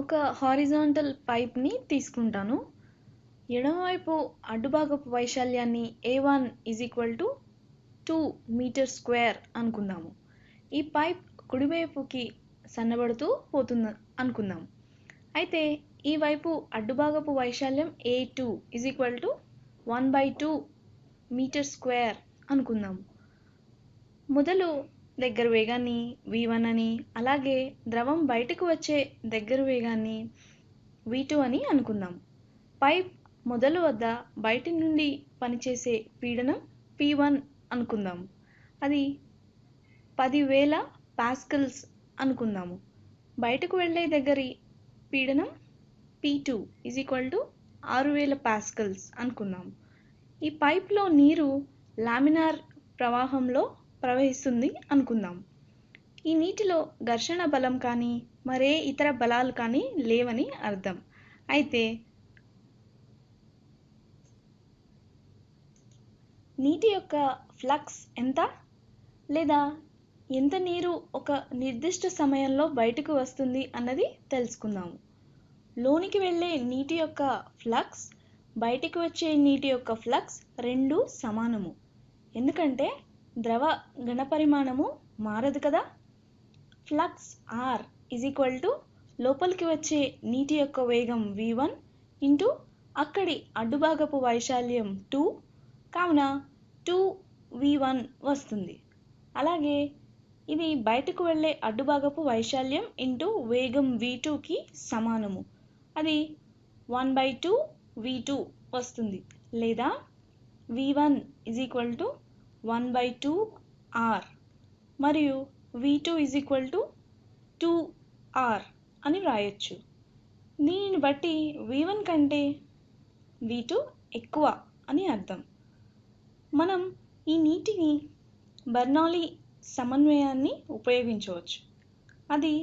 ఒక హారిజాంటల్ పైప్ని తీసుకుంటాను. ఎడమవైపు అడ్డుభాగపు వైశాల్యాన్ని A one is equal to two metre square అనుకుందాము. ఈ పైప్ కుడివైపుకి సన్నబడుతూ పోతుంది అనుకుందాం. అయితే ఈ వైపు అడ్డుభాగపు వైశాల్యం A two is equal to one by two metre square అనుకుందాం. మొదలు దగ్గర వేగాన్ని వి వన్ అని అలాగే ద్రవం బయటకు వచ్చే దగ్గర వేగాన్ని వి టూ అని అనుకుందాం. పైప్ మొదలు వద్ద బయటి నుండి పనిచేసే పీడనం పి వన్ అనుకుందాం. అది పదివేల పాస్కల్స్ అనుకుందాము. బయటకు వెళ్ళే దగ్గరి పీడనం P two is equal to ఆరు వేల పాస్కల్స్ అనుకుందాం. ఈ పైప్లో నీరు లామినార్ ప్రవాహంలో ప్రవహిస్తుంది అనుకుందాం. ఈ నీటిలో ఘర్షణ బలం కానీ మరే ఇతర బలాలు కానీ లేవని అర్థం. అయితే నీటి యొక్క ఫ్లక్స్ ఎంత? లేదా ఎంత నీరు ఒక నిర్దిష్ట సమయంలో బయటకు వస్తుంది అన్నది తెలుసుకుందాము లోనికి వెళ్ళే నీటి యొక్క ఫ్లక్స్ బయటికి వచ్చే నీటి యొక్క ఫ్లక్స్ రెండు సమానము. ఎందుకంటే ద్రవ ఘనపరిమాణము మారదు కదా? Flux R is equal to లోపలికి వచ్చే నీటి యొక్క వేగం వి వన్ ఇంటూ అక్కడి అడ్డుభాగపు వైశాల్యం టూ కావున టూ వి వన్ వస్తుంది. అలాగే ఇది బయటకు వెళ్ళే అడ్డుభాగపు వైశాల్యం ఇంటూ వేగం వి టూకి సమానము. అది one by two V two వస్తుంది. లేదా V one is equal to one by two R. మరియు V two is equal to two R అని వ్రాయొచ్చు. దీనిని బట్టి వి వన్ కంటే వి టూ ఎక్కువ అని అర్థం. మనం ఈ నీటిని బర్నాలి సమన్వయాన్ని ఉపయోగించవచ్చు. అది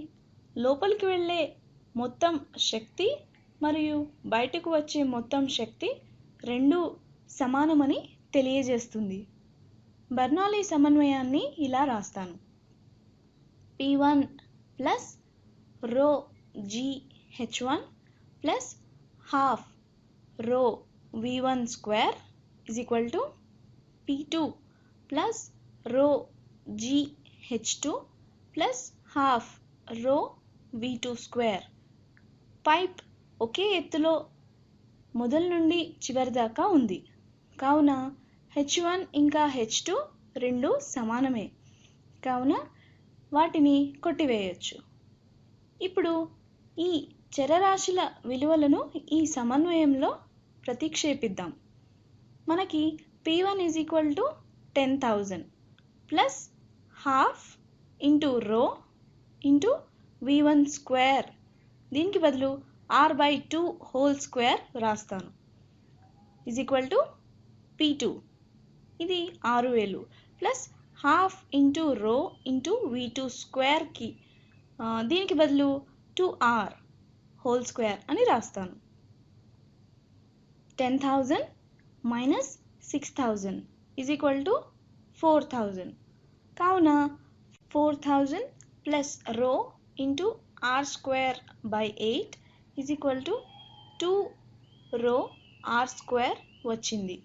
లోపలికి వెళ్ళే మొత్తం శక్తి మరియు బయటకు వచ్చే మొత్తం శక్తి రెండు సమానమని తెలియజేస్తుంది. బర్నాలీ సమన్వయాన్ని ఇలా రాస్తాను. P one plus rho G H one plus half rho V one square is equal to P two plus rho G H two plus half rho V two square pipe ఒకే ఎత్తులో మొదలు నుండి చివరి దాకా ఉంది. కావున హెచ్ వన్ ఇంకా H two రెండు సమానమే. కావున వాటిని కొట్టివేయచ్చు. ఇప్పుడు ఈ చరరాశుల విలువలను ఈ సమన్వయంలో ప్రతిక్షేపిద్దాం. మనకి P one is equal to ten thousand plus half into rho into V one square దీనికి బదులు R by two whole square రాస్తాను. Is equal to P two ఇది ఆరు వేలు. Plus half into rho into V two స్క్వేర్కి దీనికి బదులు two R whole square అని రాస్తాను. Ten thousand minus six thousand is equal to four thousand. కావున four thousand plus rho into R square by eight is equal to two rho R square వచ్చింది.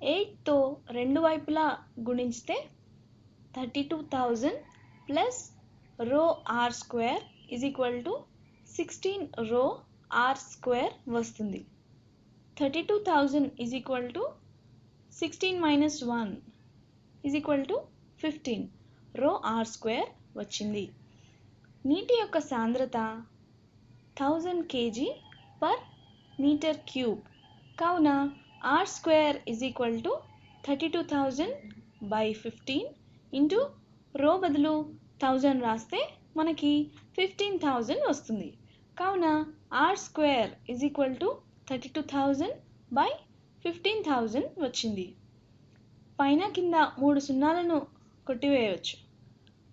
ఎయిట్తో రెండు వైపులా గుణించితే thirty two thousand plus rho R square is equal to sixteen rho R square వస్తుంది. Thirty two thousand is equal to sixteen minus one is equal to fifteen rho R square వచ్చింది. నీటి యొక్క సాంద్రత thousand KG per metre cube. కావున R square is equal to thirty two thousand by fifteen into rho బదులు thousand రాస్తే మనకి fifteen thousand వస్తుంది. కావున R square is equal to thirty two thousand by fifteen thousand వచ్చింది. పైన కింద మూడు సున్నాలను కొట్టివేయవచ్చు.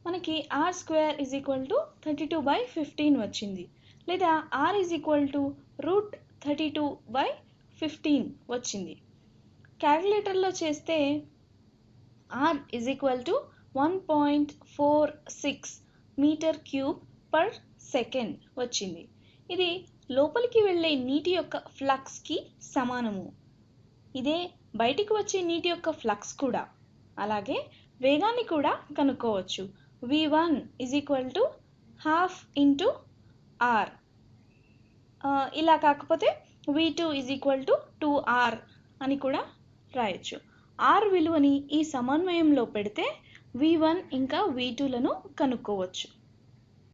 మనకి R square is equal to thirty two by fifteen వచ్చింది. లేదా R is equal to root thirty two by fifteen వచ్చింది. క్యాలిక్యులేటర్లో చేస్తే R is equal to one point four six metre cube per second వచ్చింది. ఇది లోపలికి వెళ్ళే నీటి యొక్క ఫ్లక్స్కి సమానము. ఇదే బయటికి వచ్చే నీటి యొక్క ఫ్లక్స్ కూడా. అలాగే వేగాన్ని కూడా కనుక్కోవచ్చు. V one is equal to half into R ఇలా కాకపోతే V two is equal to two R అని కూడా రాయొచ్చు. ఆర్ విలువని ఈ సమన్వయంలో పెడితే వి వన్ ఇంకా వి టూలను కనుక్కోవచ్చు.